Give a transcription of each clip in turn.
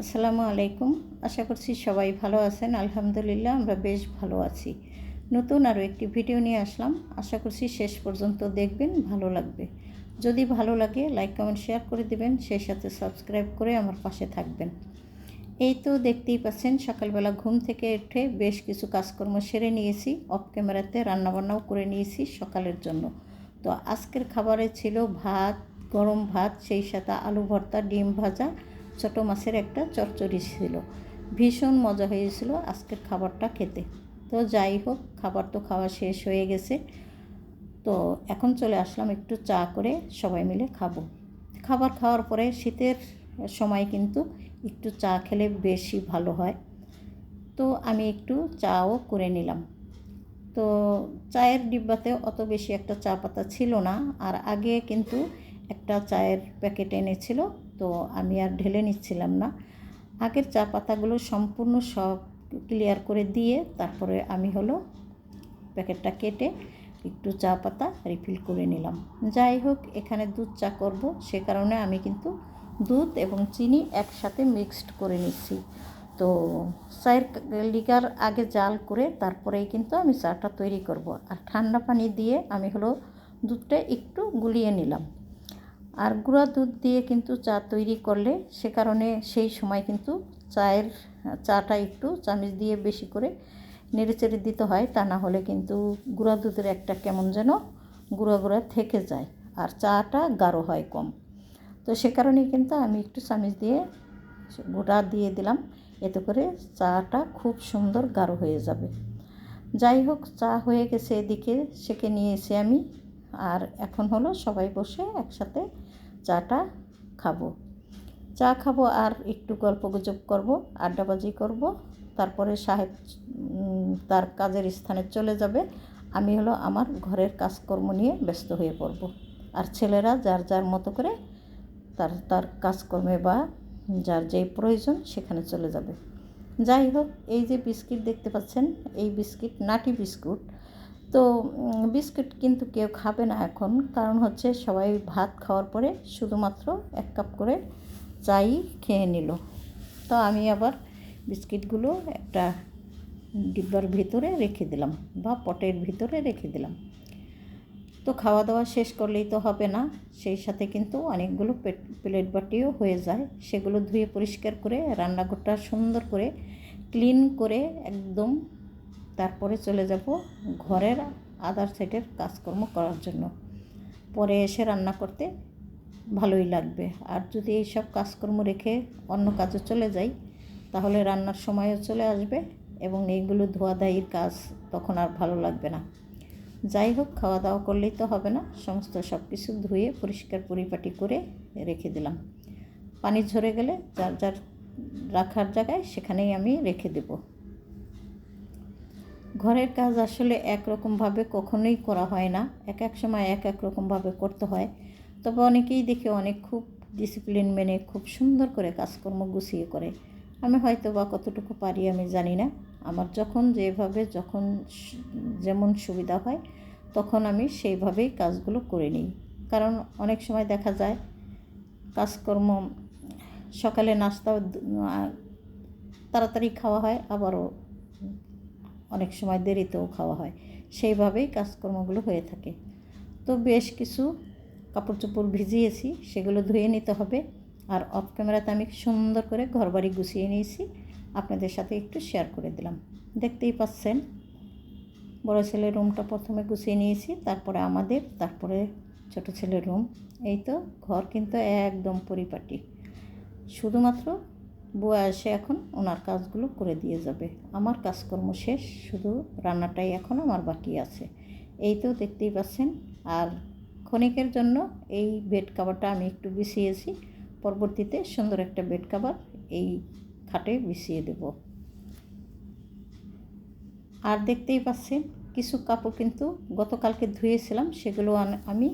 আসসালামু আলাইকুম। আশা করছি সবাই ভালো আছেন। আলহামদুলিল্লাহ, আমরা বেশ ভালো আছি। নতুন আরও একটি ভিডিও নিয়ে আসলাম। আশা করছি শেষ পর্যন্ত দেখবেন, ভালো লাগবে। যদি ভালো লাগে লাইক কমেন্ট শেয়ার করে দিবেন, সেই সাথে সাবস্ক্রাইব করে আমার পাশে থাকবেন। এই তো দেখতেই পাচ্ছেন, সকালবেলা ঘুম থেকে উঠে বেশ কিছু কাজকর্ম সেরে নিয়েছি। অফ ক্যামেরাতে রান্নাবান্নাও করে নিয়েছি সকালের জন্য। তো আজকের খাবারে ছিল ভাত, গরম ভাত, সেই সাথে আলু ভর্তা, ডিম ভাজা ছোটো মাছের একটা চচ্চড়ি ছিল। ভীষণ মজা হয়েছিল আজকের খাবারটা খেতে। তো যাই হোক, খাবার তো খাওয়া শেষ হয়ে গেছে। তো এখন চলে আসলাম একটু চা করে সবাই মিলে খাব। খাবার খাওয়ার পরে শীতের সময় কিন্তু একটু চা খেলে বেশি ভালো হয়। তো আমি একটু চাও করে নিলাম। তো চায়ের ডিব্বাতে অত বেশি একটা চা পাতা ছিল না। আর আগে কিন্তু একটা চায়ের প্যাকেট এনেছিল। তো আমি আর ঢেলে নিচ্ছিলাম না। আগের চা পাতাগুলো সম্পূর্ণ সব ক্লিয়ার করে দিয়ে তারপরে আমি হলো প্যাকেটটা কেটে একটু চা পাতা রিফিল করে নিলাম। যাই হোক, এখানে দুধ চা করব, সে কারণে আমি কিন্তু দুধ এবং চিনি একসাথে মিক্সড করে নিচ্ছি। তো চায়ের লিগার আগে জাল করে তারপরেই কিন্তু আমি চাটা তৈরি করব। আর ঠান্ডা পানি দিয়ে আমি হলো দুধটা একটু গুলিয়ে নিলাম। আর গুঁড়া দুধ দিয়ে কিন্তু চা তৈরি করলে সে কারণে সেই সময় কিন্তু চায়ের, চাটা একটু চামচ দিয়ে বেশি করে নেড়েচেড়ে দিতে হয়। তা না হলে কিন্তু গুঁড়া দুধের একটা কেমন যেন গুঁড়া গুঁড়া থেকে যায় আর চাটা গাঢ় হয় কম। তো সে কারণেই কিন্তু আমি একটু চামচ দিয়ে গোটা দিয়ে দিলাম। এতে করে চাটা খুব সুন্দর গাঢ় হয়ে যাবে। যাই হোক, চা হয়ে গেছে এদিকে। সেকে নিয়ে এসে আমি আর এখন হলো সবাই বসে একসাথে চাটা খাব। চা খাব আর একটু গল্প গুজব করব আড্ডাবাজি করব, তারপরে সাহেব তার কাজের স্থানে চলে যাবে। আমি হলো আমার ঘরের কাজকর্ম নিয়ে ব্যস্ত হয়ে পড়ব। আর ছেলেরা যার যার মতো করে তার তার কাজকর্মে বা যার যেই প্রয়োজন সেখানে চলে যাবে। যাই হোক, এই যে বিস্কিট দেখতে পাচ্ছেন, এই বিস্কিট নাটি বিস্কুট তো বিস্কিট কিন্তু কেউ খাবে না এখন। কারণ হচ্ছে সবাই ভাত খাওয়ার পরে শুধুমাত্র এক কাপ করে চাই খেয়ে নিল। তো আমি আবার বিস্কিটগুলো একটা ডিব্বার ভিতরে রেখে দিলাম বা পটের ভিতরে রেখে দিলাম। তো খাওয়া দাওয়া শেষ করলেই তো হবে না। সেই সাথে কিন্তু অনেকগুলো প্লেট বাটিও হয়ে যায়। সেগুলো ধুয়ে পরিষ্কার করে, রান্নাঘরটা সুন্দর করে ক্লিন করে একদম তারপরে চলে যাব ঘরের আদার সাইডের কাজকর্ম করার জন্য। পরে এসে রান্না করতে ভালোই লাগবে। আর যদি এইসব কাজকর্ম রেখে অন্য কাজে চলে যাই, তাহলে রান্নার সময়ও চলে আসবে এবং এইগুলো ধোয়া দায়ির কাজ তখন আর ভালো লাগবে না। যাই হোক, খাওয়া দাওয়া করলেই তো হবে না। সমস্ত সব কিছু ধুয়ে পরিষ্কার পরিপাটি করে রেখে দিলাম। পানি ঝরে গেলে যার যার রাখার জায়গায় সেখানেই আমি রেখে দেবো। ঘরের কাজ আসলে একরকমভাবে কখনোই করা হয় না। এক এক সময় এক এক রকমভাবে করতে হয়। তবে অনেকেই দেখে অনেক খুব ডিসিপ্লিন মেনে খুব সুন্দর করে কাজকর্ম গুছিয়ে করে। আমি হয়তো বা কতটুকু পারি আমি জানি না। আমার যখন যেভাবে যখন যেমন সুবিধা হয়, তখন আমি সেইভাবেই কাজগুলো করে নিই। কারণ অনেক সময় দেখা যায়, কাজকর্ম সকালে নাস্তা তাড়াতাড়ি খাওয়া হয়, আবারও অনেক সময় দেরিতেও খাওয়া হয়। সেইভাবেই কাজকর্মগুলো হয়ে থাকে। তো বেশ কিছু কাপড় চোপড় ভিজিয়েছি, সেগুলো ধুয়ে নিতে হবে। আর অফ ক্যামেরাতে আমি সুন্দর করে ঘরবাড়ি গুছিয়ে নিয়েছি। আপনাদের সাথে একটু শেয়ার করে দিলাম। দেখতেই পাচ্ছেন, বড় ছেলের রুমটা প্রথমে গুছিয়ে নিয়েছি, তারপরে আমাদের, তারপরে ছোট ছেলের রুম এই তো, ঘর কিন্তু একদম পরিপাটি। শুধুমাত্র বুয়া এসে এখন ওনার কাজগুলো করে দিয়ে যাবে। আমার কাজকর্ম শেষ, শুধু রান্নাটাই এখন আমার বাকি আছে। এই তো দেখতেই পাচ্ছেন। আর ক্ষণিকের জন্য এই বেড কাভারটা আমি একটু বিছিয়েছি। পরবর্তীতে সুন্দর একটা বেড কাভার এই খাটে বিছিয়ে দেব। আর দেখতেই পাচ্ছেন, কিছু কাপড় কিন্তু গতকালকে ধুয়েছিলাম, সেগুলো আমি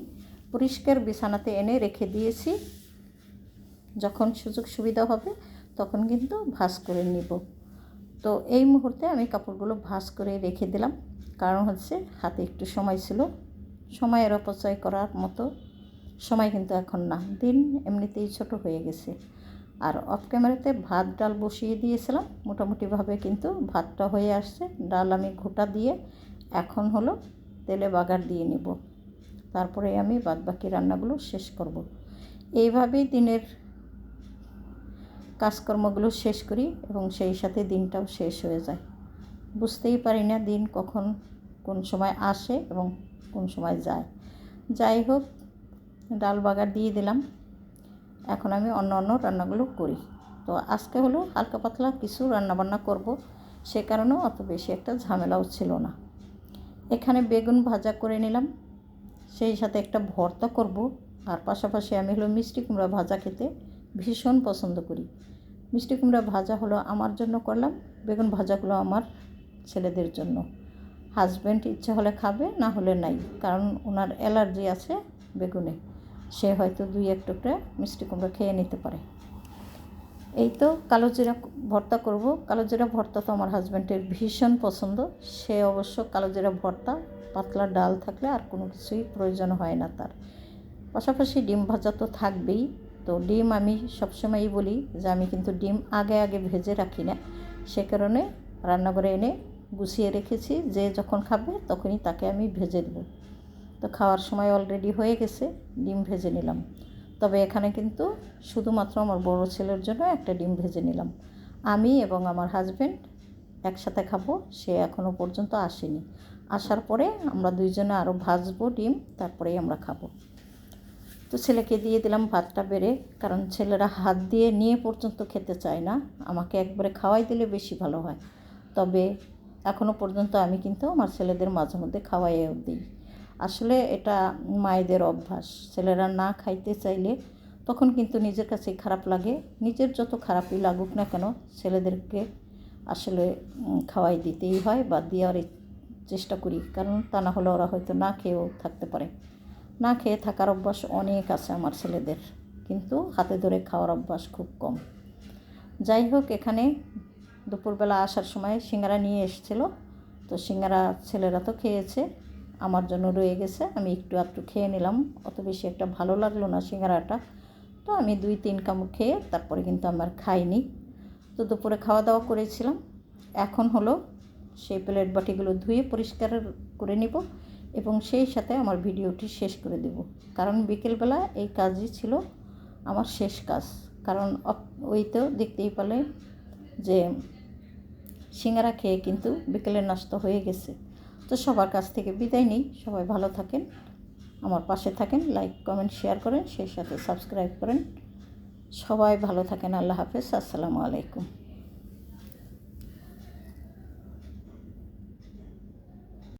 পরিষ্কার বিছানাতে এনে রেখে দিয়েছি। যখন সুযোগ সুবিধা হবে তখন কিন্তু ভাস করে নিব। তো এই মুহূর্তে আমি কাপড়গুলো ভাস করে রেখে দিলাম। কারণ হচ্ছে হাতে একটু সময় ছিল। সময়ের অপচয় করার মতো সময় কিন্তু এখন না। দিন এমনিতেই ছোট হয়ে গেছে। আর অফ ক্যামেরাতে ভাত ডাল বসিয়ে দিয়েছিলাম। মোটামুটিভাবে কিন্তু ভাতটা হয়ে আসছে। ডাল আমি ঘোটা দিয়ে এখন হলো তেলে বাগার দিয়ে নিব। তারপরে আমি বাদবাকি রান্নাগুলো শেষ করব। এইভাবেই দিনের কাজকর্মগুলো শেষ করি এবং সেই সাথে দিনটাও শেষ হয়ে যায়। বুঝতেই পারি না দিন কখন কোন সময় আসে এবং কোন সময় যায়। যাই হোক, ডাল বাগার দিয়ে দিলাম। এখন আমি অন্য অন্য রান্নাগুলো করি। তো আজকে হলো হালকা পাতলা কিছু রান্নাবান্না করব। সে কারণেও অত বেশি একটা ঝামেলাও ছিল না। এখানে বেগুন ভাজা করে নিলাম। সেই সাথে একটা ভর্তা করব। আর পাশাপাশি আমি হলো মিষ্টি কুমড়া ভাজা খেতে ভীষণ পছন্দ করি। মিষ্টি কুমড়া ভাজা হলো আমার জন্য করলাম, বেগুন ভাজাগুলো আমার ছেলেদের জন্য। হাজব্যান্ড ইচ্ছে হলে খাবে, না হলে নাই, কারণ ওনার অ্যালার্জি আছে বেগুনে। সে হয়তো দুই এক টুকরা মিষ্টি কুমড়া খেয়ে নিতে পারে। এই তো কালো জিরা ভর্তা করব। কালো জিরা ভর্তা তো আমার হাজব্যান্ডের ভীষণ পছন্দ। সে অবশ্য কালো জিরা ভর্তা, পাতলা ডাল থাকলে আর কোনো কিছুই প্রয়োজন হয় না তার। পাশাপাশি ডিম ভাজা তো থাকবেই। তো ডিম আমি সবসময়ই বলি যে আমি কিন্তু ডিম আগে আগে ভেজে রাখি না। সে কারণে রান্নাঘরে এনে গুছিয়ে রেখেছি, যে যখন খাবে তখনই তাকে আমি ভেজে দেবো তো খাওয়ার সময় অলরেডি হয়ে গেছে, ডিম ভেজে নিলাম। তবে এখানে কিন্তু শুধুমাত্র আমার বড় ছেলের জন্য একটা ডিম ভেজে নিলাম। আমি এবং আমার হাজব্যান্ড একসাথে খাব, সে এখনও পর্যন্ত আসেনি। আসার পরে আমরা দুইজনে আরও ভাজবো ডিম, তারপরেই আমরা খাব। তো ছেলেকে দিয়ে দিলাম ভাতটা বেড়ে, কারণ ছেলেরা হাত দিয়ে নিয়ে পর্যন্ত খেতে চায় না। আমাকে একবারে খাওয়াই দিলে বেশি ভালো হয়। তবে এখনও পর্যন্ত আমি কিন্তু আমার ছেলেদের মাঝে মধ্যে খাওয়াইও দিই। আসলে এটা মায়েদের অভ্যাস। ছেলেরা না খাইতে চাইলে তখন কিন্তু নিজের কাছে খারাপ লাগে। নিজের যত খারাপই লাগুক না কেন, ছেলেদেরকে আসলে খাওয়াই দিতেই হয় বা দেওয়ার চেষ্টা করি। কারণ তা না হলে ওরা হয়তো না খেয়েও থাকতে পারে। না খেয়ে থাকার অভ্যাস অনেক আছে আমার ছেলেদের, কিন্তু হাতে ধরে খাওয়ার অভ্যাস খুব কম। যাই হোক, এখানে দুপুরবেলা আসার সময় সিঙ্গারা নিয়ে এসেছিল, তো সিঙ্গারা ছেলেরা তো খেয়েছে, আমার জন্য রয়ে গেছে, আমি একটু একটু খেয়ে নিলাম, অত বেশি একটা ভালো লাগল না সিঙ্গারাটা। তো আমি দুই তিন কামড় খেয়ে তারপরে কিন্তু আমার খাইনি। তো দুপুরে খাওয়া দাওয়া করেছিলাম। এখন হলো সেই প্লেট বাটিগুলো ধুয়ে পরিষ্কার করে নিব এবং সেই সাথে আমার ভিডিওটি শেষ করে দেব। কারণ বিকেলবেলা এই কাজই ছিল আমার শেষ কাজ। কারণ ওই তো দেখতেই পেলে যে সিঙ্গারা খেয়ে কিন্তু বিকেলের নাস্তা হয়ে গেছে। তো সবার কাছ থেকে বিদায় নিই। সবাই ভালো থাকেন, আমার পাশে থাকেন, লাইক, কমেন্ট, শেয়ার করেন, সেই সাথে সাবস্ক্রাইব করেন। সবাই ভালো থাকেন, আল্লাহ হাফেজ, আসসালামু আলাইকুম।